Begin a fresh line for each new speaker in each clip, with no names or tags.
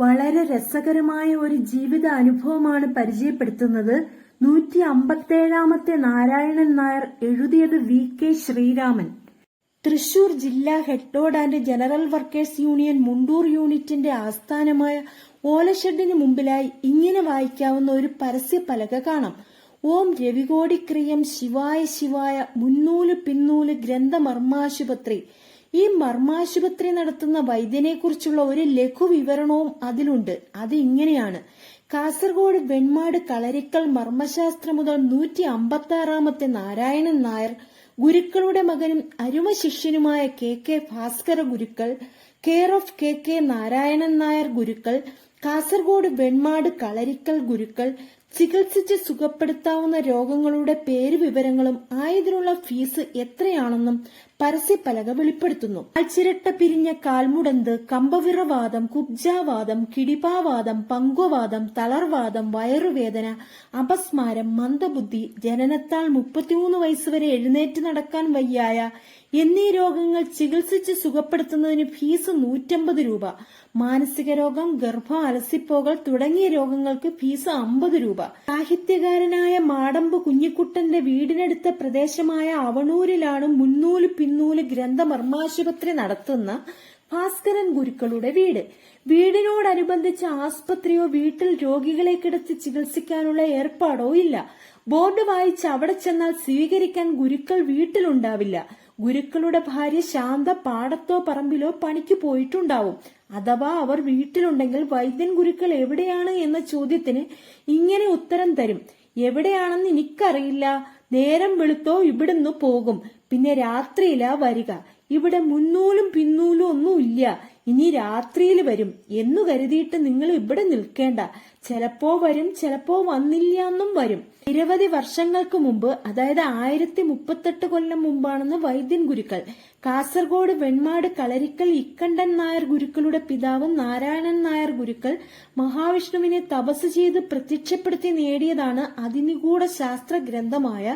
വളരെ രസകരമായ ഒരു ജീവിത അനുഭവമാണ് പരിചയപ്പെടുത്തുന്നത്. നൂറ്റി അമ്പത്തേഴാമത്തെ നാരായണൻ നായർ എഴുതിയത് വി കെ ശ്രീരാമൻ. തൃശൂർ ജില്ലാ ഹെഡ്ഡോഡ് and general workers union Mundur യൂണിറ്റിന്റെ ആസ്ഥാനമായ ഓലഷെഡിന് മുമ്പിലായി ഇങ്ങനെ വായിക്കാവുന്ന ഒരു പരസ്യ പലക കാണാം. ഓം രവികോടിക്രിയം ശിവായ ശിവായ മുന്നൂൽ പിന്നൂൽ ഗ്രന്ഥമർമാശുപത്രി. ഈ മർമാശുപത്രി നടത്തുന്ന വൈദ്യനെക്കുറിച്ചുള്ള ഒരു ലഘു വിവരണവും അതിലുണ്ട്. അത് ഇങ്ങനെയാണ് കാസർഗോഡ് വെൺമാട് കളരിക്കൽ മർമ്മശാസ്ത്രം മുതൽ നൂറ്റി അമ്പത്തി ആറാമത്തെ നാരായണൻ നായർ ഗുരുക്കളുടെ മകനും അരുമ ശിഷ്യനുമായ K K Bhaskara Gurukkal care of K K Narayanan Nair Gurukkal Kasaragod Venmad Kalarikkal Gurukkal ചികിത്സിച്ച് സുഖപ്പെടുത്താവുന്ന രോഗങ്ങളുടെ പേര് വിവരങ്ങളും ആയതിനുള്ള ഫീസ് എത്രയാണെന്നും പരസ്യപ്പലക വെളിപ്പെടുത്തുന്നു. അച്ചിരട്ട പിരിഞ്ഞ കാൽമുടന്ത് കമ്പവിറവാദം കുബ്ജാവാദം കിടിപാവാദം പങ്കുവാദം തളർവാദം വയറുവേദന അപസ്മാരം മന്ദബുദ്ധി ജനനത്താൽ മുപ്പത്തിമൂന്ന് വയസ്സുവരെ എഴുന്നേറ്റ് നടക്കാൻ വയ്യായ എന്നീ രോഗങ്ങൾ ചികിത്സിച്ച് സുഖപ്പെടുത്തുന്നതിന് ഫീസ് നൂറ്റമ്പത് രൂപ. മാനസിക രോഗം ഗർഭം അലസിപ്പോകൾ തുടങ്ങിയ രോഗങ്ങൾക്ക് ഫീസ് അമ്പത് രൂപ. സാഹിത്യകാരനായ മാടമ്പ് കുഞ്ഞിക്കുട്ടന്റെ വീടിനടുത്ത പ്രദേശമായ അവണൂരിലാണ് മുന്നൂൽ പിന്നൂൽ ഗ്രന്ഥമർമാശുപത്രി നടത്തുന്ന ഭാസ്കരൻ ഗുരുക്കളുടെ വീട്. വീടിനോടനുബന്ധിച്ച് ആസ്പത്രിയോ വീട്ടിൽ രോഗികളെ കിടത്തി ചികിത്സിക്കാനുള്ള ഏർപ്പാടോ ഇല്ല. ബോർഡ് വായിച്ച് അവിടെ ചെന്നാൽ സ്വീകരിക്കാൻ ഗുരുക്കൾ വീട്ടിലുണ്ടാവില്ല. ഗുരുക്കളുടെ ഭാര്യ ശാന്ത പാടത്തോ പറമ്പിലോ പണിക്ക് പോയിട്ടുണ്ടാവും. അഥവാ അവർ വീട്ടിലുണ്ടെങ്കിൽ വൈദ്യൻ ഗുരുക്കൾ എവിടെയാണ് എന്ന ചോദ്യത്തിന് ഇങ്ങനെ ഉത്തരം തരും. എവിടെയാണെന്ന് എനിക്കറിയില്ല. നേരം വെളുത്തോ ഇവിടുന്ന് പോകും. പിന്നെ രാത്രിയിലാ വരിക. ഇവിടെ മുന്നൂലും പിന്നൂലും ഒന്നും ഇല്ല ഇനി രാത്രിയിൽ വരും. എന്നു കരുതിയിട്ട് നിങ്ങൾ ഇവിടെ നിൽക്കേണ്ട. ചിലപ്പോ വരും ചിലപ്പോ വന്നില്ല എന്നും വരും. നിരവധി വർഷങ്ങൾക്ക് മുമ്പ് അതായത് ആയിരത്തി മുപ്പത്തെട്ട് കൊല്ലം മുമ്പാണെന്ന് വൈദ്യൻ ഗുരുക്കൾ കാസർഗോഡ് വെൺമാട് കളരിക്കൽ ഇക്കണ്ടൻ നായർ ഗുരുക്കളുടെ പിതാവ് നാരായണൻ നായർ ഗുരുക്കൾ മഹാവിഷ്ണുവിനെ തപസ് ചെയ്ത് പ്രത്യക്ഷപ്പെടുത്തി നേടിയതാണ് അതിനിഗൂഢ ശാസ്ത്ര ഗ്രന്ഥമായ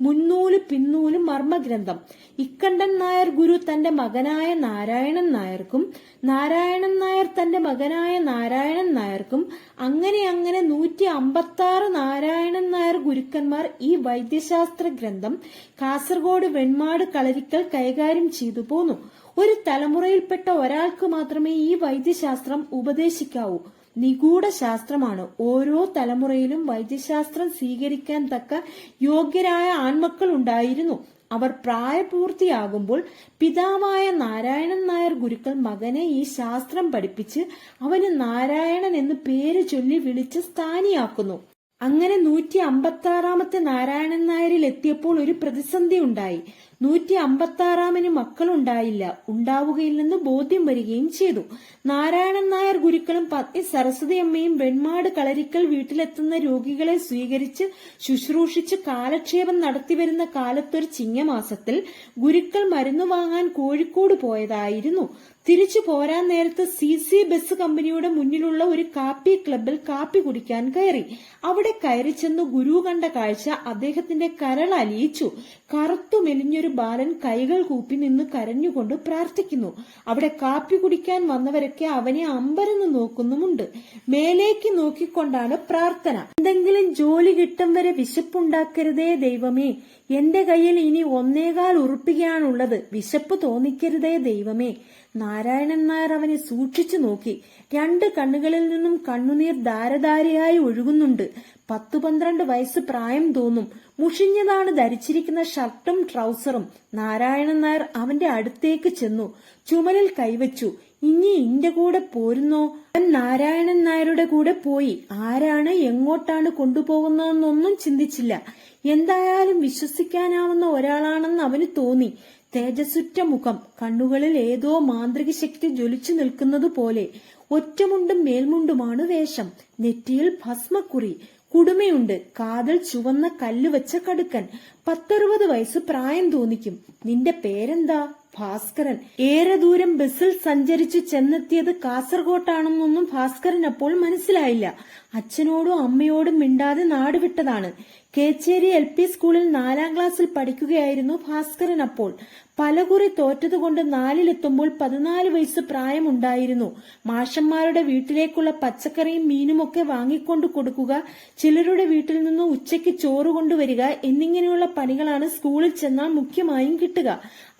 മുന്നൂൽ പിന്നൂൽ മർമ്മഗ്രന്ഥം. ഇക്കണ്ടൻ നായർ ഗുരു തന്റെ മകനായ നാരായണൻ നായർക്കും നാരായണൻ നായർ തന്റെ മകനായ നാരായണൻ നായർക്കും അങ്ങനെ അങ്ങനെ നൂറ്റി അമ്പത്തി ആറ് നാരായണൻ നായർ ഗുരുക്കന്മാർ ഈ വൈദ്യശാസ്ത്ര ഗ്രന്ഥം കാസർഗോഡ് വെൺമാട് കളരിക്കൽ കൈകാര്യം ചെയ്തു പോന്നു. ഒരു തലമുറയിൽപ്പെട്ട ഒരാൾക്ക് മാത്രമേ ഈ വൈദ്യശാസ്ത്രം ഉപദേശിക്കാവൂ. നിഗൂഢ ശാസ്ത്രമാണ്. ഓരോ തലമുറയിലും വൈദ്യശാസ്ത്രം സ്വീകരിക്കാൻ തക്ക യോഗ്യരായ ആൺമക്കൾ ഉണ്ടായിരുന്നു. അവർ പ്രായപൂർത്തിയാകുമ്പോൾ പിതാവായ നാരായണൻ നായർ ഗുരുക്കൾ മകനെ ഈ ശാസ്ത്രം പഠിപ്പിച്ച് അവന് നാരായണൻ എന്ന് പേര് ചൊല്ലി വിളിച്ച് സ്ഥാനിയാക്കുന്നു. അങ്ങനെ നൂറ്റി അമ്പത്തി ആറാമത്തെ നാരായണൻ നായരിൽ എത്തിയപ്പോൾ ഒരു പ്രതിസന്ധി ഉണ്ടായി. നൂറ്റി അമ്പത്തി ആറാമിന് മക്കളുണ്ടായില്ല ഉണ്ടാവുകയില്ലെന്ന് ബോധ്യം വരികയും ചെയ്തു. നാരായണൻ നായർ ഗുരുക്കളും പത്നി സരസ്വതി അമ്മയും വെൺമാട് കളരിക്കൽ വീട്ടിലെത്തുന്ന രോഗികളെ സ്വീകരിച്ച് ശുശ്രൂഷിച്ച് കാലക്ഷേപം നടത്തിവരുന്ന കാലത്തൊരു ചിങ്ങമാസത്തിൽ ഗുരുക്കൾ മരുന്ന് വാങ്ങാൻ കോഴിക്കോട് പോയതായിരുന്നു. തിരിച്ചു പോരാൻ നേരത്ത് സി സി ബസ് കമ്പനിയുടെ മുന്നിലുള്ള ഒരു കാപ്പി ക്ലബിൽ കാപ്പി കുടിക്കാൻ കയറി. അവിടെ കയറി ചെന്ന് ഗുരു കണ്ട കാഴ്ച അദ്ദേഹത്തിന്റെ കരൾ അലിയിച്ചു കറുത്തു മെലിഞ്ഞൊരു ബാലൻ കൈകൾ കൂപ്പി നിന്ന് കരഞ്ഞുകൊണ്ട് പ്രാർത്ഥിക്കുന്നു. അവിടെ കാപ്പി കുടിക്കാൻ വന്നവരൊക്കെ അവനെ അമ്പരന്ന് നോക്കുന്നുമുണ്ട്. മേലേക്ക് നോക്കിക്കൊണ്ടാണ് പ്രാർത്ഥന. എന്തെങ്കിലും ജോലി കിട്ടും വരെ വിശപ്പുണ്ടാക്കരുതേ ദൈവമേ. എന്റെ കയ്യിൽ ഇനി ഒന്നേകാൽ ഉറുപ്പികയാണുള്ളത്. വിശപ്പ് തോന്നിക്കരുതേ ദൈവമേ. നാരായണൻ നായർ അവനെ സൂക്ഷിച്ചു നോക്കി. രണ്ട് കണ്ണുകളിൽ നിന്നും കണ്ണുനീർ ധാരധാരയായി ഒഴുകുന്നുണ്ട്. പത്തു പന്ത്രണ്ട് വയസ്സ് പ്രായം തോന്നും. മുഷിഞ്ഞതാണ് ധരിച്ചിരിക്കുന്ന ഷർട്ടും ട്രൗസറും. നാരായണൻ നായർ അവന്റെ അടുത്തേക്ക് ചെന്നു. ചുമലിൽ കൈവച്ചു. ഇനി ഇന്റെ കൂടെ പോരുന്നോ? അവൻ നാരായണൻ നായരുടെ കൂടെ പോയി. ആരാണ് എങ്ങോട്ടാണ് കൊണ്ടുപോകുന്നതെന്നൊന്നും ചിന്തിച്ചില്ല. എന്തായാലും വിശ്വസിക്കാനാവുന്ന ഒരാളാണെന്ന് അവന് തോന്നി. തേജസ്സുറ്റ മുഖം കണ്ണുകളിൽ ഏതോ മാന്ത്രിക ശക്തി ജ്വലിച്ചു നിൽക്കുന്നത് പോലെ ഒറ്റമുണ്ടും മേൽമുണ്ടുമാണ് വേഷം. നെറ്റിയിൽ ഭസ്മക്കുറി. കുടുമയുണ്ട്. കാതൽ ചുവന്ന കല്ല് വെച്ച കടുക്കൻ. പത്തറുപത് വയസ്സ് പ്രായം തോന്നിക്കും. നിന്റെ പേരെന്താ? ഭാസ്കരൻ. ഏറെ ദൂരം ബസ്സിൽ സഞ്ചരിച്ചു ചെന്നെത്തിയത് കാസർഗോട്ടാണെന്നൊന്നും ഭാസ്കരൻ അപ്പോൾ മനസ്സിലായില്ല. അച്ഛനോടും അമ്മയോടും മിണ്ടാതെ നാടുവിട്ടതാണ്. കേച്ചേരി എൽ പി സ്കൂളിൽ നാലാം ക്ലാസ്സിൽ പഠിക്കുകയായിരുന്നു ഭാസ്കരൻ അപ്പോൾ പലകുറി തോറ്റതുകൊണ്ട് നാലിലെത്തുമ്പോൾ പതിനാല് വയസ്സ് പ്രായമുണ്ടായിരുന്നു. മാഷന്മാരുടെ വീട്ടിലേക്കുള്ള പച്ചക്കറിയും മീനുമൊക്കെ വാങ്ങിക്കൊണ്ടു കൊടുക്കുക ചിലരുടെ വീട്ടിൽ നിന്ന് ഉച്ചയ്ക്ക് ചോറ് കൊണ്ടുവരിക എന്നിങ്ങനെയുള്ള പണികളാണ് സ്കൂളിൽ ചെന്നാൽ മുഖ്യമായും കിട്ടുക.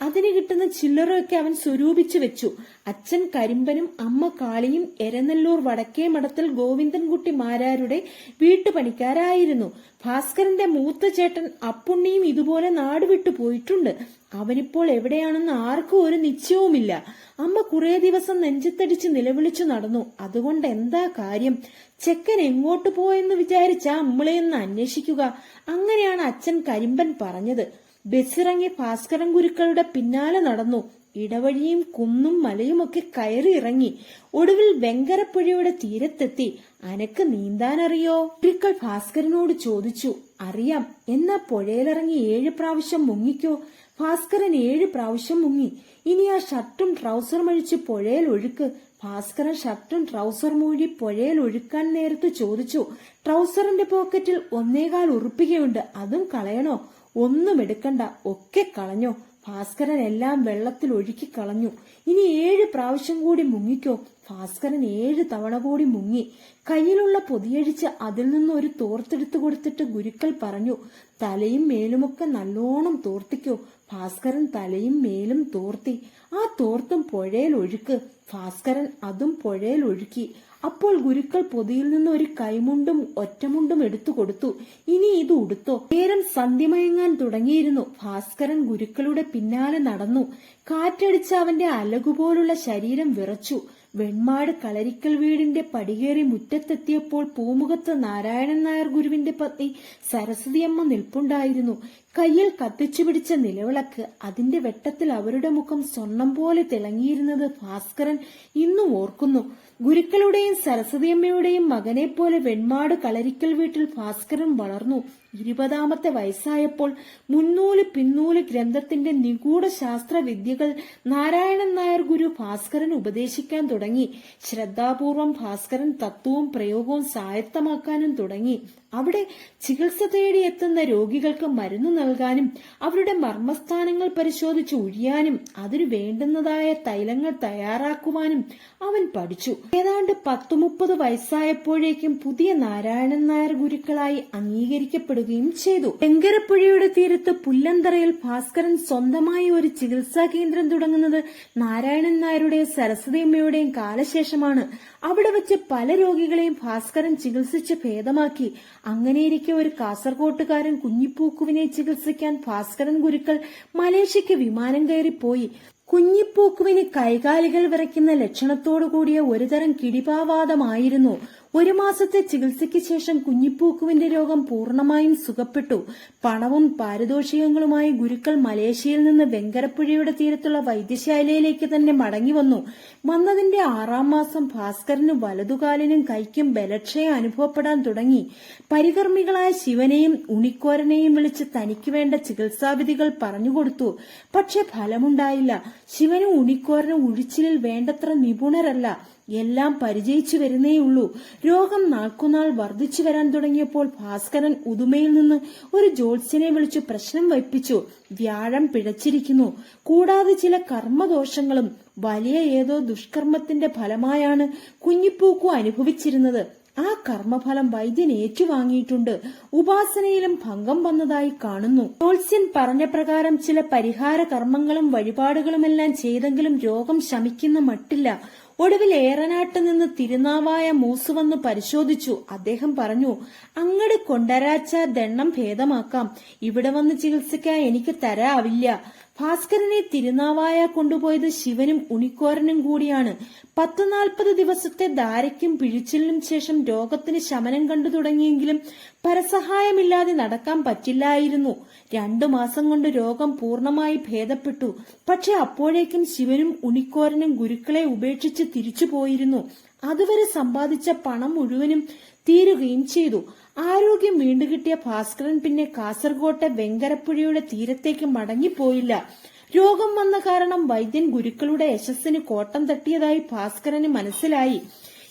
അതിന് കിട്ടുന്ന ചില്ലറയൊക്കെ അവൻ സ്വരൂപിച്ചു വെച്ചു. അച്ഛൻ കരിമ്പനും അമ്മ കാളിയും എരനെല്ലൂർ വടക്കേ മഠത്തിൽ ഗോവിന്ദൻകുട്ടി മാരാരുടെ വീട്ടുപണിക്കാരായിരുന്നു. ഭാസ്കരന്റെ മൂത്ത ചേട്ടൻ അപ്പുണ്ണിയും ഇതുപോലെ നാടുവിട്ടു പോയിട്ടുണ്ട്. അവനിപ്പോൾ എവിടെയാണെന്ന് ആർക്കും ഒരു നിശ്ചയവുമില്ല. അമ്മ കുറെ ദിവസം നെഞ്ചത്തടിച്ച് നിലവിളിച്ചു നടന്നു. അതുകൊണ്ട് എന്താ കാര്യം? ചെക്കൻ എങ്ങോട്ട് പോയെന്ന് വിചാരിച്ചാ അമ്മളെയൊന്ന് അന്വേഷിക്കുക. അങ്ങനെയാണ് അച്ഛൻ കരിമ്പൻ പറഞ്ഞത്. ബസ്സിറങ്ങി ഭാസ്കരൻ ഗുരുക്കളുടെ പിന്നാലെ നടന്നു. ഇടവഴിയും കുന്നും മലയുമൊക്കെ കയറി ഇറങ്ങി ഒടുവിൽ വെങ്കരപ്പുഴയുടെ തീരത്തെത്തി. അനക്ക് നീന്താനറിയോ? ഒരിക്കൽ ഭാസ്കരനോട് ചോദിച്ചു. അറിയാം. എന്നാ പുഴയിലിറങ്ങി ഏഴ് പ്രാവശ്യം മുങ്ങിക്കോ? ഭാസ്കരൻ ഏഴ് പ്രാവശ്യം മുങ്ങി. ഇനി ആ ഷർട്ടും ട്രൗസറും അഴിച്ച് പുഴയിൽ ഒഴുക്ക്. ഭാസ്കരൻ ഷർട്ടും ട്രൗസർ മൂഴി പുഴയിൽ ഒഴുക്കാൻ നേരത്ത് ചോദിച്ചു. ട്രൗസറിന്റെ പോക്കറ്റിൽ ഒന്നേകാൽ ഉറുപ്പികയുണ്ട്. അതും കളയണോ? ഒന്നും എടുക്കണ്ട. ഒക്കെ കളഞ്ഞോ? ഭാസ്കരൻ എല്ലാം വെള്ളത്തിൽ ഒഴുക്കി കളഞ്ഞു. ഇനി ഏഴ് പ്രാവശ്യം കൂടി മുങ്ങിക്കോ. ഭാസ്കരൻ ഏഴ് തവണ കൂടി മുങ്ങി. കയ്യിലുള്ള പൊതിയഴിച്ച് അതിൽ നിന്ന് ഒരു തോർത്തെടുത്തു കൊടുത്തിട്ട് ഗുരുക്കൾ പറഞ്ഞു തലയും മേലുമൊക്കെ നല്ലോണം തോർത്തിക്കോ. ഭാസ്കരൻ തലയും മേലും തോർത്തി. ആ തോർത്തും പുഴയിൽ ഒഴുക്ക്. ഭാസ്കരൻ അതും പുഴയിൽ ഒഴുക്കി. അപ്പോൾ ഗുരുക്കൾ പൊതിയിൽ നിന്ന് ഒരു കൈമുണ്ടും ഒറ്റമുണ്ടും എടുത്തു കൊടുത്തു. ഇനി ഇത് ഉടുത്തോ? നേരം സന്ധ്യമയങ്ങാൻ തുടങ്ങിയിരുന്നു. ഭാസ്കരൻ ഗുരുക്കളുടെ പിന്നാലെ നടന്നു. കാറ്റടിച്ച അവന്റെ അലകുപോലുള്ള ശരീരം വിറച്ചു. വെൺമാട് കളരിക്കൽ വീടിന്റെ പടികേറി മുറ്റത്തെത്തിയപ്പോൾ പൂമുഖത്ത് നാരായണൻ നായർ ഗുരുവിന്റെ പത്നി സരസ്വതിയമ്മ നിൽപ്പുണ്ടായിരുന്നു. കയ്യിൽ കത്തിച്ചു പിടിച്ച നിലവിളക്ക് അതിന്റെ വെട്ടത്തിൽ അവരുടെ മുഖം സ്വർണം പോലെ തിളങ്ങിയിരുന്നത് ഭാസ്കരൻ ഇന്നും ഓർക്കുന്നു. ഗുരുക്കളുടെയും സരസ്വതിയമ്മയുടെയും മകനെ പോലെ വെൺമാട് കളരിക്കൽ വീട്ടിൽ ഭാസ്കരൻ വളർന്നു. ഇരുപതാമത്തെ വയസ്സായപ്പോൾ മുന്നൂൽ പിന്നൂൽ ഗ്രന്ഥത്തിന്റെ നിഗൂഢ ശാസ്ത്രവിദ്യകൾ നാരായണൻ നായർ ഗുരു ഭാസ്കരൻ ഉപദേശിക്കാൻ തുടങ്ങി. ശ്രദ്ധാപൂർവം ഭാസ്കരൻ തത്വവും പ്രയോഗവും സായത്തമാക്കാനും തുടങ്ങി. അവിടെ ചികിത്സ തേടി എത്തുന്ന രോഗികൾക്ക് മരുന്ന് നൽകാനും അവരുടെ മർമ്മസ്ഥാനങ്ങൾ പരിശോധിച്ച് ഒഴിയാനും അതിനു വേണ്ടുന്നതായ തൈലങ്ങൾ തയ്യാറാക്കുവാനും അവൻ പഠിച്ചു. ഏതാണ്ട് പത്തു മുപ്പത് വയസ്സായപ്പോഴേക്കും പുതിയ നാരായണൻ നായർ ഗുരുക്കളായി അംഗീകരിക്കപ്പെടുകയും ചെയ്തു. വെങ്കരപ്പുഴയുടെ തീരത്ത് പുല്ലന്തറയിൽ ഭാസ്കരൻ സ്വന്തമായി ഒരു ചികിത്സാ കേന്ദ്രം തുടങ്ങുന്നത് നാരായണൻ നായരുടെയും സരസ്വതിയമ്മയുടെയും കാലശേഷമാണ്. അവിടെ വെച്ച് പല രോഗികളെയും ഭാസ്കരൻ ചികിത്സിച്ച് ഭേദമാക്കി. അങ്ങനെയിരിക്കെ ഒരു കാസർകോട്ടുകാരൻ കുഞ്ഞിപ്പൂക്കുവിനെ ചികിത്സിക്കാൻ ഭാസ്കരൻ ഗുരുക്കൾ മലേഷ്യക്ക് വിമാനം കയറിപ്പോയി. കുഞ്ഞിപ്പൂക്കുവിന് കൈകാലുകൾ വിറയ്ക്കുന്ന ലക്ഷണത്തോടു കൂടിയ ഒരുതരം കിടിപാവാദമായിരുന്നു. ഒരു മാസത്തെ ചികിത്സയ്ക്ക് ശേഷം കുഞ്ഞിപ്പൂക്കുവിന്റെ രോഗം പൂർണമായും സുഖപ്പെട്ടു. പണവും പാരിതോഷികങ്ങളുമായി ഗുരുക്കൾ മലേഷ്യയിൽ നിന്ന് വെങ്കരപ്പുഴയുടെ തീരത്തുള്ള വൈദ്യശാലയിലേക്ക് തന്നെ മടങ്ങി വന്നു. വന്നതിന്റെ ആറാം മാസം ഭാസ്കരന് വലതുകാലിനും കൈക്കും ബലക്ഷയം അനുഭവപ്പെടാൻ തുടങ്ങി. പരികർമ്മികളായ ശിവനെയും ഉണിക്കോരനെയും വിളിച്ച് തനിക്ക് വേണ്ട ചികിത്സാവിധികൾ പറഞ്ഞുകൊടുത്തു. പക്ഷെ ഫലമുണ്ടായില്ല. ശിവനും ഉണിക്കോരനും ഉഴിച്ചിലിൽ വേണ്ടത്ര നിപുണരല്ല. എല്ലാം പരിചയിച്ചു വരുന്നേയുള്ളൂ രോഗം നാൾക്കുനാൾ വർദ്ധിച്ചു വരാൻ തുടങ്ങിയപ്പോൾ ഭാസ്കരൻ ഉദുമയിൽ നിന്ന് ഒരു ജ്യോത്സ്യനെ വിളിച്ചു പ്രശ്നം വയ്പ്പിച്ചു. വ്യാഴം പിഴച്ചിരിക്കുന്നു. കൂടാതെ ചില കർമ്മദോഷങ്ങളും വലിയ ഏതോ ദുഷ്കർമ്മത്തിന്റെ ഫലമായാണ് കുഞ്ഞിപ്പൂക്കു അനുഭവിച്ചിരുന്നത്. ആ കർമ്മഫലം വൈദ്യൻ ഏറ്റുവാങ്ങിയിട്ടുണ്ട്. ഉപാസനയിലും ഭംഗം വന്നതായി കാണുന്നു. ജോത്സ്യൻ പറഞ്ഞ പ്രകാരം ചില പരിഹാര കർമ്മങ്ങളും വഴിപാടുകളുമെല്ലാം ചെയ്തെങ്കിലും രോഗം ശമിക്കുന്ന മട്ടില്ല. ഒടുവിൽ ഏറനാട്ട് നിന്ന് തിരുനാവായ മൂസ് വന്ന് പരിശോധിച്ചു. അദ്ദേഹം പറഞ്ഞു അങ്ങട് കൊണ്ടരാച്ച ദണ്ണം ഭേദമാക്കാം. ഇവിടെ വന്ന് ചികിത്സിക്കാൻ എനിക്ക് തരാവില്ല. ഭാസ്കരനെ തിരുനാവായ കൊണ്ടുപോയത് ശിവനും ഉണിക്കോരനും കൂടിയാണ്. പത്തു നാൽപ്പത് ദിവസത്തെ ധാരയ്ക്കും പിഴിച്ചിലിനും ശേഷം രോഗത്തിന് ശമനം കണ്ടു തുടങ്ങിയെങ്കിലും പരസഹായമില്ലാതെ നടക്കാൻ പറ്റില്ലായിരുന്നു. രണ്ടു മാസം കൊണ്ട് രോഗം പൂർണമായി ഭേദപ്പെട്ടു. പക്ഷെ അപ്പോഴേക്കും ശിവനും ഉണിക്കോരനും ഗുരുക്കളെ ഉപേക്ഷിച്ച് തിരിച്ചു പോയിരുന്നു അതുവരെ സമ്പാദിച്ച പണം മുഴുവനും തീരുകയും ചെയ്തു. ആരോഗ്യം വീണ്ടുകിട്ടിയ ഭാസ്കരൻ പിന്നെ കാസർകോട്ടെ വെങ്കരപ്പുഴയുടെ തീരത്തേക്ക് മടങ്ങിപ്പോയില്ല. രോഗം വന്ന കാരണം വൈദ്യൻ ഗുരുക്കളുടെ യശസ്സിന് കോട്ടം തട്ടിയതായി ഭാസ്കരന് മനസ്സിലായി.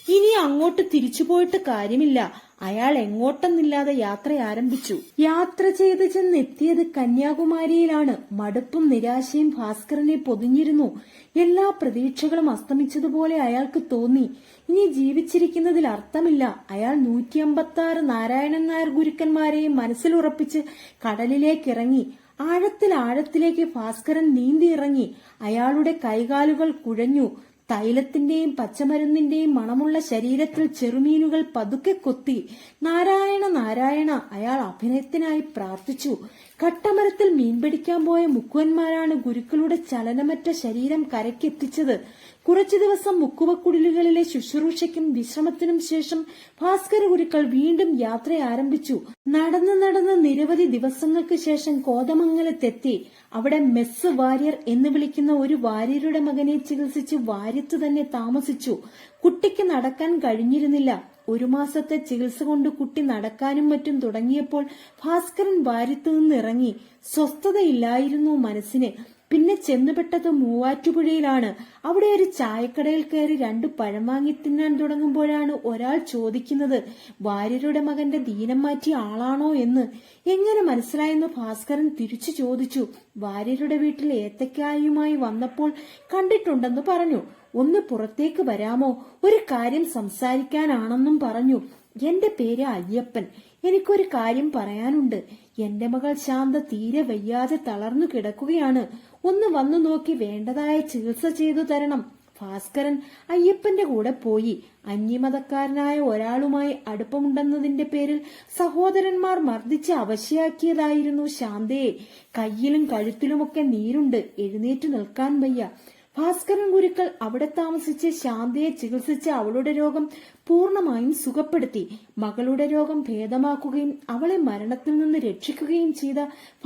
ഇനി അങ്ങോട്ട് തിരിച്ചു പോയിട്ട് കാര്യമില്ല. അയാൾ എങ്ങോട്ടെന്നില്ലാതെ യാത്ര ആരംഭിച്ചു. യാത്ര ചെയ്ത് ചെന്നെത്തിയത് കന്യാകുമാരിയിലാണ്. മടുപ്പും നിരാശയും ഭാസ്കരനെ പൊതിഞ്ഞിരുന്നു. എല്ലാ പ്രതീക്ഷകളും അസ്തമിച്ചതുപോലെ അയാൾക്ക് തോന്നി. ഇനി ജീവിച്ചിരിക്കുന്നതിൽ അർത്ഥമില്ല. അയാൾ നൂറ്റി അമ്പത്തി ആറ് നാരായണൻ നായർ ഗുരുക്കന്മാരെയും മനസ്സിലുറപ്പിച്ച് കടലിലേക്കിറങ്ങി. ആഴത്തിൽ ആഴത്തിലേക്ക് ഭാസ്കരൻ നീന്തിയിറങ്ങി. അയാളുടെ കൈകാലുകൾ കുഴഞ്ഞു. തൈലത്തിന്റെയും പച്ചമരുന്നിന്റെയും മണമുള്ള ശരീരത്തിൽ ചെറുമീനുകൾ പതുക്കെ കൊത്തി. നാരായണ നാരായണ അയാൾ അഭിനയത്തിനായി പ്രാർത്ഥിച്ചു. കട്ടമരത്തിൽ മീൻ പിടിക്കാൻ പോയ മുക്കുവന്മാരാണ് ഗുരുക്കളുടെ ചലനമറ്റ ശരീരം കരയ്ക്കെത്തിച്ചത്. കുറച്ചു ദിവസം മുക്കുവക്കുടിലുകളിലെ ശുശ്രൂഷയ്ക്കും വിശ്രമത്തിനും ശേഷം ഭാസ്കര ഗുരുക്കൾ വീണ്ടും യാത്ര ആരംഭിച്ചു. നടന്ന് നടന്ന് നിരവധി ദിവസങ്ങൾക്ക് ശേഷം കോതമംഗലത്തെത്തി. അവിടെ മെസ്സ് വാര്യർ എന്ന് വിളിക്കുന്ന ഒരു വാര്യരുടെ മകനെ ചികിത്സിച്ച് വാര്യത്ത് തന്നെ താമസിച്ചു. കുട്ടിക്ക് നടക്കാൻ കഴിഞ്ഞിരുന്നില്ല. ഒരു മാസത്തെ ചികിത്സ കൊണ്ട് കുട്ടി നടക്കാനും മറ്റും തുടങ്ങിയപ്പോൾ ഭാസ്കരൻ വാര്യത്ത് നിന്നിറങ്ങി സ്വസ്ഥതയില്ലായിരുന്നു മനസ്സിന്. പിന്നെ ചെന്നുപെട്ടത് മൂവാറ്റുപുഴയിലാണ്. അവിടെ ഒരു ചായക്കടയിൽ കയറി രണ്ട് പഴം വാങ്ങി തിന്നാൻ തുടങ്ങുമ്പോഴാണ് ഒരാൾ ചോദിക്കുന്നത് വാര്യരുടെ മകന്റെ ദീനം മാറ്റിയ ആളാണോ എന്ന്? എങ്ങനെ മനസ്സിലായെന്ന് ഭാസ്കരൻ തിരിച്ചു ചോദിച്ചു. വാര്യരുടെ വീട്ടിൽ ഏത്തക്കായുമായി വന്നപ്പോൾ കണ്ടിട്ടുണ്ടെന്ന് പറഞ്ഞു. ഒന്ന് പുറത്തേക്ക് വരാമോ? ഒരു കാര്യം സംസാരിക്കാനാണെന്നും പറഞ്ഞു. എന്റെ പേര് അയ്യപ്പൻ. എനിക്കൊരു കാര്യം പറയാനുണ്ട്. എന്റെ മകൾ ശാന്ത തീരെ വയ്യാതെ തളർന്നു കിടക്കുകയാണ്. ഒന്ന് വന്നു നോക്കി വേണ്ടതായ ചികിത്സ ചെയ്തു തരണം. ഭാസ്കരൻ അയ്യപ്പന്റെ കൂടെ പോയി. അന്യമതക്കാരനായ ഒരാളുമായി അടുപ്പമുണ്ടെന്നതിന്റെ പേരിൽ സഹോദരന്മാർ മർദ്ദിച്ച് അവശയാക്കിയതായിരുന്നു ശാന്തയെ കയ്യിലും കഴുത്തിലുമൊക്കെ നീരുണ്ട്. എഴുന്നേറ്റ് നിൽക്കാൻ വയ്യ. ഭാസ്കരൻ ഗുരുക്കൾ അവിടെ താമസിച്ച് ശാന്തയെ ചികിത്സിച്ച് അവളുടെ രോഗം പൂർണമായും സുഖപ്പെടുത്തി മകളുടെ രോഗം ഭേദമാക്കുകയും അവളെ മരണത്തിൽ നിന്ന് രക്ഷിക്കുകയും ചെയ്ത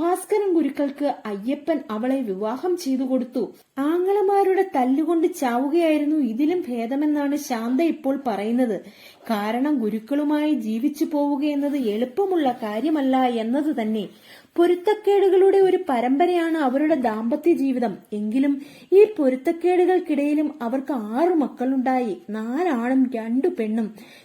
ഭാസ്കരൻ ഗുരുക്കൾക്ക് അയ്യപ്പൻ അവളെ വിവാഹം ചെയ്തു കൊടുത്തു. ആങ്ങളമാരുടെ തല്ലുകൊണ്ട് ചാവുകയായിരുന്നു ഇതിലും ഭേദമെന്നാണ് ശാന്ത ഇപ്പോൾ പറയുന്നത്. കാരണം ഗുരുക്കളുമായി ജീവിച്ചു പോവുകയെന്നത് എളുപ്പമുള്ള കാര്യമല്ല എന്നത് തന്നെ. പൊരുത്തക്കേടുകളുടെ ഒരു പരമ്പരയാണ് അവരുടെ ദാമ്പത്യ ജീവിതം. എങ്കിലും ഈ പൊരുത്തക്കേടുകൾക്കിടയിലും അവർക്ക് ആറു മക്കളുണ്ടായി. നാലാണും രണ്ടു പെണ്ണും.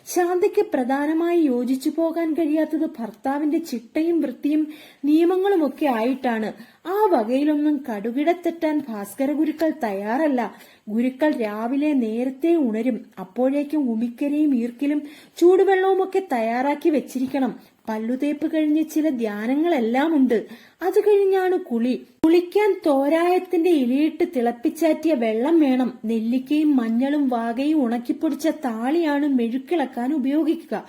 ശാന്തയ്ക്ക് പ്രധാനമായി യോജിച്ചു പോകാൻ കഴിയാത്തത് ഭർത്താവിന്റെ ചിട്ടയും വൃത്തിയും നിയമങ്ങളുമൊക്കെ ആയിട്ടാണ്. ആ വകയിലൊന്നും കടുകിടത്തെറ്റാൻ ഭാസ്കര ഗുരുക്കൾ തയ്യാറല്ല. ഗുരുക്കൾ രാവിലെ നേരത്തെ ഉണരും. അപ്പോഴേക്കും ഉമിക്കരയും ഈർക്കിലും ചൂടുവെള്ളവും ഒക്കെ തയ്യാറാക്കി വെച്ചിരിക്കണം. പല്ലുതേപ്പ് കഴിഞ്ഞ് ചില ധ്യാനങ്ങളെല്ലാം ഉണ്ട്. അത് കഴിഞ്ഞാണ് കുളി. കുളിക്കാൻ തോരായത്തിന്റെ ഇലയിട്ട് തിളപ്പിച്ചാറ്റിയ വെള്ളം വേണം. നെല്ലിക്കയും മഞ്ഞളും വാകയും ഉണക്കിപ്പൊടിച്ച താളിയാണ് മെഴുക്കിളക്കാൻ ഉപയോഗിക്കുക.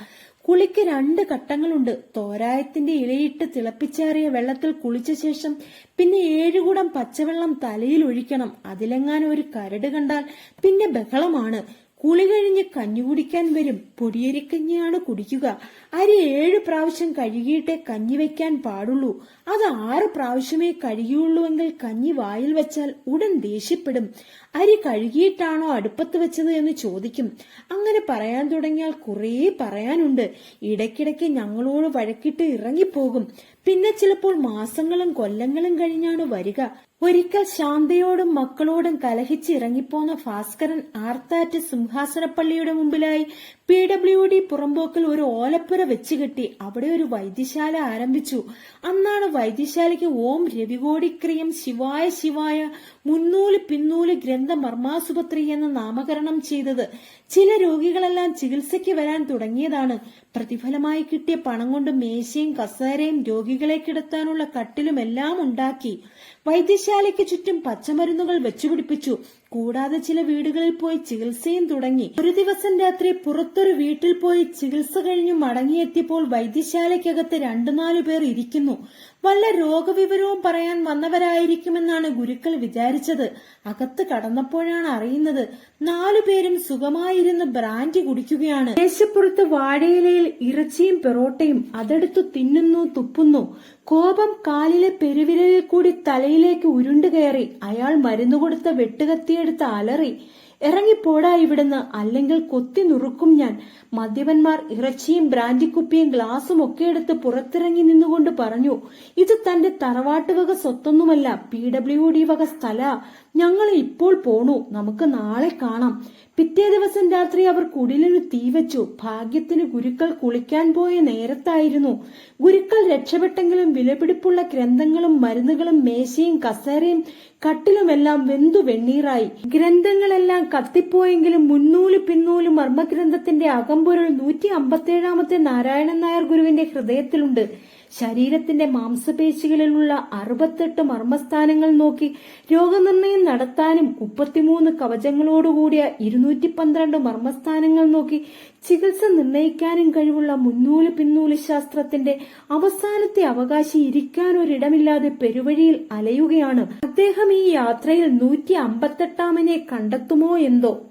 കുളിക്ക് രണ്ട് ഘട്ടങ്ങളുണ്ട്. തോരായത്തിന്റെ ഇലയിട്ട് തിളപ്പിച്ചാറിയ വെള്ളത്തിൽ കുളിച്ച ശേഷം പിന്നെ ഏഴുകൂടം പച്ചവെള്ളം തലയിൽ ഒഴിക്കണം. അതിലെങ്ങാനും ഒരു കരട് കണ്ടാൽ പിന്നെ ബഹളമാണ്. കുളി കഴിഞ്ഞ് കഞ്ഞി കുടിക്കാൻ വരും. പൊടിയരിക്കഞ്ഞിയാണ് കുടിക്കുക. അരി ഏഴ് പ്രാവശ്യം കഴുകിയിട്ടേ കഞ്ഞി വെക്കാൻ പാടുള്ളൂ. അത് ആറ് പ്രാവശ്യമേ കഴുകിയുള്ളൂവെങ്കിൽ കഞ്ഞി വായിൽ വെച്ചാൽ ഉടൻ ദേഷ്യപ്പെടും. അരി കഴുകിയിട്ടാണോ അടുപ്പത്ത് വെച്ചത് എന്ന് ചോദിക്കും. അങ്ങനെ പറയാൻ തുടങ്ങിയാൽ കുറേ പറയാനുണ്ട്. ഇടയ്ക്കിടയ്ക്ക് ഞങ്ങളോട് വഴക്കിട്ട് ഇറങ്ങിപ്പോകും. പിന്നെ ചിലപ്പോൾ മാസങ്ങളും കൊല്ലങ്ങളും കഴിഞ്ഞാണ് വരിക. ഒരിക്കൽ ശാന്തയോടും മക്കളോടും കലഹിച്ച് ഇറങ്ങിപ്പോന്ന ഭാസ്കരൻ ആർത്താറ്റ് സിംഹാസനപ്പള്ളിയുടെ മുമ്പിലായി പി ഡബ്ല്യു ഡി പുറമ്പോക്കിൽ ഒരു ഓലപ്പുര വെച്ച് കെട്ടി അവിടെ ഒരു വൈദ്യശാല ആരംഭിച്ചു. അന്നാണ് വൈദ്യശാലയ്ക്ക് ഓം രവികോടിക്രിയം ശിവായ ശിവായ മുന്നൂൽ പിന്നൂൽ ഗ്രന്ഥ മർമാസുപത്രി എന്ന് നാമകരണം ചെയ്തത്. ചില രോഗികളെല്ലാം ചികിത്സയ്ക്ക് വരാൻ തുടങ്ങിയതാണ്. പ്രതിഫലമായി കിട്ടിയ പണം കൊണ്ട് മേശയും കസേരയും രോഗികളെ കിടത്താനുള്ള കട്ടിലും എല്ലാം ഉണ്ടാക്കി. വൈദ്യശാലയ്ക്ക് ചുറ്റും പച്ചമരുന്നുകൾ വെച്ചുപിടിപ്പിച്ചു. കൂടാതെ ചില വീടുകളിൽ പോയി ചികിത്സയും തുടങ്ങി. ഒരു ദിവസം രാത്രി പുറത്തൊരു വീട്ടിൽ പോയി ചികിത്സ കഴിഞ്ഞു മടങ്ങിയെത്തിയപ്പോൾ വൈദ്യശാലയ്ക്കകത്ത് രണ്ടു നാലു പേർ ഇരിക്കുന്നു. വല്ല രോഗവിവരവും പറയാൻ വന്നവരായിരിക്കുമെന്നാണ് ഗുരുക്കൾ വിചാരിച്ചത്. അകത്ത് കടന്നപ്പോഴാണ് അറിയുന്നത് നാലു പേരും സുഖമായിരുന്ന് ബ്രാൻഡി കുടിക്കുകയാണ്. മേശപ്പുറത്ത് വാഴയിലയിൽ ഇറച്ചിയും പെറോട്ടയും അതെടുത്തു തിന്നുന്നു തുപ്പുന്നു. കോപം കാലിലെ പെരുവിരലിൽ കൂടി തലയിലേക്ക് ഉരുണ്ടു കയറി അയാൾ മരുന്നു കൊടുത്ത വെട്ടുകത്തിയെടുത്ത് അലറി. ഇറങ്ങിപ്പോടാ ഇവിടുന്ന്. അല്ലെങ്കിൽ കൊത്തി നുറുക്കും ഞാൻ. മദ്യപന്മാർ ഇറച്ചിയും ബ്രാൻഡിക്കുപ്പിയും ഗ്ലാസും ഒക്കെ എടുത്ത് പുറത്തിറങ്ങി നിന്നുകൊണ്ട് പറഞ്ഞു ഇത് തന്റെ തറവാട്ട് വക സ്വത്തൊന്നുമല്ല. പി ഡബ്ല്യു ഡി വക സ്ഥല. ഞങ്ങൾ ഇപ്പോൾ പോണു. നമുക്ക് നാളെ കാണാം. പിറ്റേ ദിവസം രാത്രി അവർ കുടിലിനു തീവച്ചു ഭാഗ്യത്തിന് ഗുരുക്കൾ കുളിക്കാൻ പോയ നേരത്തായിരുന്നു. ഗുരുക്കൾ രക്ഷപ്പെട്ടെങ്കിലും വിലപിടിപ്പുള്ള ഗ്രന്ഥങ്ങളും മരുന്നുകളും മേശയും കസേരയും കട്ടിലുമെല്ലാം വെന്തു വെണ്ണീറായി. ഗ്രന്ഥങ്ങളെല്ലാം കത്തിപ്പോയെങ്കിലും മുന്നൂൽ പിന്നൂൽ മർമ്മഗ്രന്ഥത്തിന്റെ അകമ്പൊരുൾ നൂറ്റി അമ്പത്തേഴാമത്തെ നാരായണൻ നായർ ഗുരുവിന്റെ ഹൃദയത്തിലുണ്ട്. ശരീരത്തിന്റെ മാംസപേശികളിലുള്ള അറുപത്തെട്ട് മർമ്മസ്ഥാനങ്ങൾ നോക്കി രോഗനിർണയം നടത്താനും മുപ്പത്തിമൂന്ന് കവചങ്ങളോടുകൂടിയ ഇരുന്നൂറ്റി പന്ത്രണ്ട് മർമ്മസ്ഥാനങ്ങൾ നോക്കി ചികിത്സ നിർണയിക്കാനും കഴിവുള്ള മുന്നൂൽ പിന്നൂൽ ശാസ്ത്രത്തിന്റെ അവസാനത്തെ അവകാശി ഇരിക്കാൻ ഒരിടമില്ലാതെ പെരുവഴിയിൽ അലയുകയാണ്. അദ്ദേഹം ഈ യാത്രയിൽ നൂറ്റി അമ്പത്തെട്ടാമനെ കണ്ടെത്തുമോ എന്തോ?